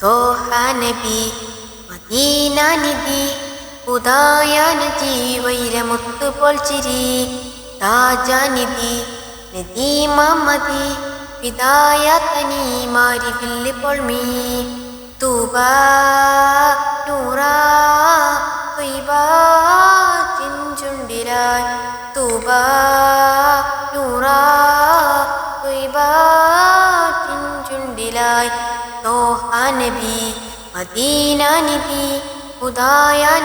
തോഹ നബി മദീന നിധി ഉദായ നജി വൈരമുത്തു പോൽ ചിരി. താജ നദീമാമതി നദീമ മതി വിദായ തനി മാരി വില്ല് പൊൾമി തൂബ നൂറ ത്വയ്ബ ചിഞ്ചുണ്ടിരായ് തൂബ നബി മദീന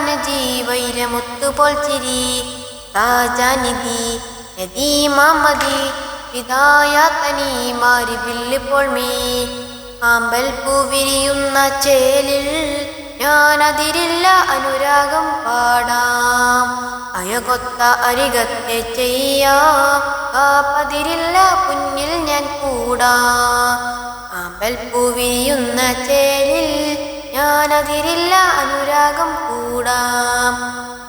നജി വൈരമുത്തു പോൽ ചിരി. താജ നദീമാമതി നദീമ മാറി പോൽ പൊൾമി ആമ്പൽ പൂവിരിയുന്ന ചേലിൽ ഞാനതിരില്ല അനുരാഗം പാടാം. അയകൊത്ത അരികത്തെ ചെയ്യാം കാപ്പതിരില്ല കുഞ്ഞിൽ ഞാൻ കൂടാം. ആമ്പൽ ചേരിൽ ഞാനതിരില്ല അനുരാഗം കൂടാം.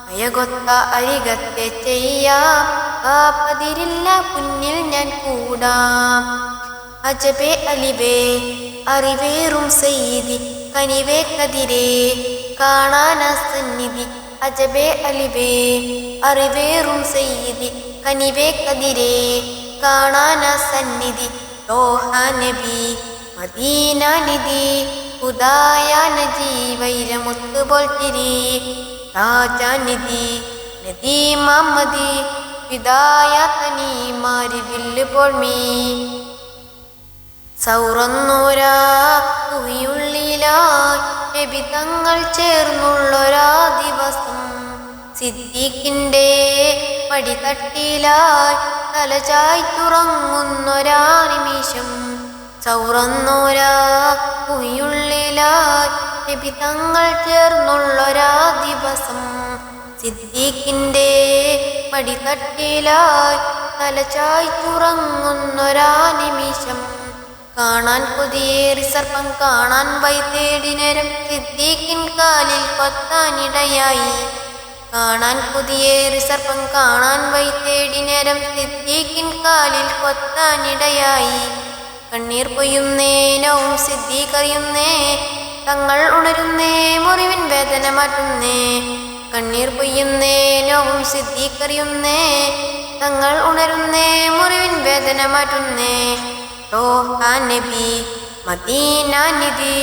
അയകൊത്ത അരികത്തെ ചെയ്യാം. കാപ്പതിരില്ല പുന്നിൽ ഞാൻ കൂടാം. അജബേ അലിവേ അറിവേറും സയ്യിദി കനിവേ കതിരേ കാണാന സന്നിധി. അജബേ അലിവേ അറിവേറും സയ്യിദി കനിവേ കതിരേ കാണാന സന്നിധി. ലോഹ നബി. മദീന ഉദായാനജി ഉദായ നജി വൈരമുത്ത് പോൽ തിരി. രാജ നിധി നദി മമ്മതി വിദായ തനി മാരി വില്ല് പോൾമീ സൗറന്നൂരാ കുവിയുള്ളിലായി നബി തങ്ങൾ ചേർന്നുള്ളൊരാ ദിവസം സിദ്ദീഖിന്റെ പടിതട്ടിലായി തലചായി തുറങ്ങുന്നൊരാ നിമിഷം സൗറന്നൂരാ കുയുള്ളിലായി തങ്ങൾ ചേർന്നുള്ളൊരാ ദിവസം സിദ്ദീഖിന്റെ പടിതട്ടിലായി. തലച്ചായി തുറങ്ങുന്നൊരാ നിമിഷം കാണാൻ കൊതിയേറി സർപ്പം കാണാൻ വൈ നേരം സിദ്ദീഖിൻ കാലിൽ കൊത്താനിടയായി. കാണാൻ കൊതിയേറി സർപ്പം കാണാൻ വൈ നേരം സിദ്ദീഖിൻ കാലിൽ കൊത്താനിടയായി. കണ്ണീർ പൊയ്യുന്നേ നവും സിദ്ധീകറിയുന്നേ തങ്ങൾ ഉണരുന്നേ മുറിവിൻ വേദന മാറ്റുന്നേ. കണ്ണീർ പൊയ്യുന്നേ നവും സിദ്ധീകറിയുന്നേ തങ്ങൾ ഉണരുന്നേ മുറിവിൻ വേദന മാറ്റുന്നേ. നബി മദീന നിധി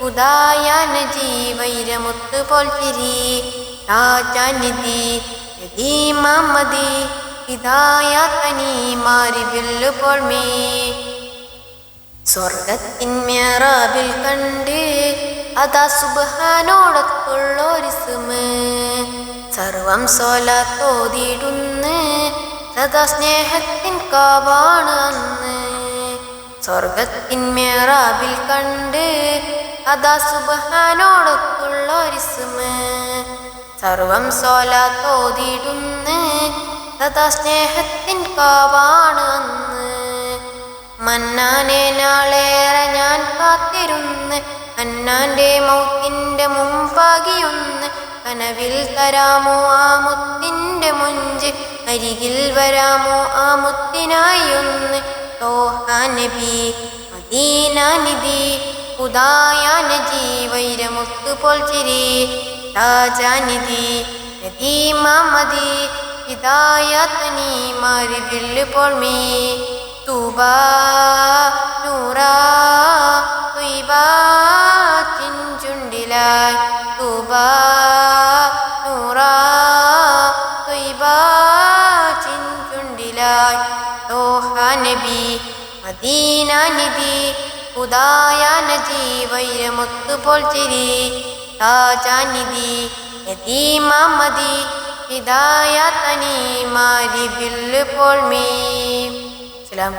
ഉദായ നജി വൈരമുത്ത് പോൽ തിരി രാജാനിധി നദീമ മതി ഹിദായ തനി മാരി വില്ലു പോൾമീ സ്വർഗത്തിൻ മേറാബിൽ കണ്ട് അതാ സുബഹാനോടത്തുള്ളൊരിസുമ്. സർവം സോല തോതിടുന്ന് സദാ സ്നേഹത്തിൻ കാവാണ് അന്ന്. സ്വർഗത്തിൻ മേറാബിൽ കണ്ട് അതാ സുബഹാനോടൊത്തുള്ളൊരിസുമ്. സർവം സോല തോതിടുന്ന് സദാ സ്നേഹത്തിൻ കാവാണ് അന്ന്. മന്നാനെ നാളേറെ ഞാൻ കാത്തിരുന്ന് അന്നാന്റെ മൗത്തിന്റെ മുമ്പാകിയൊന്ന് കനവിൽ തരാമോ ആ മുത്തിന്റെ മുഞ്ച് അരികിൽ വരാമോ ആ മുത്തിനായി ഒന്ന് നബി മദീന നിധി ഉദായ നജി വൈരമുത്ത് പോൽ ചിരി. രാജാനിധി നദീമ മതി ഹിദായ തനി മാറി വില്ല് പോൾമീ തൂബ നൂറ ത്വയ്ബ ചിഞ്ചുണ്ടിലായി തൂബ നൂറ ത്വയ്ബ ചിഞ്ചുണ്ടിലായി ലോഹ നബി മദീന നിധി ഉദായ നജി വൈരമുത്ത് പോൽ ചിരി. താജാനിധി യതീമ മതി ഹിദായ തനി മാരി വില്ല് പോൾമീ സലാം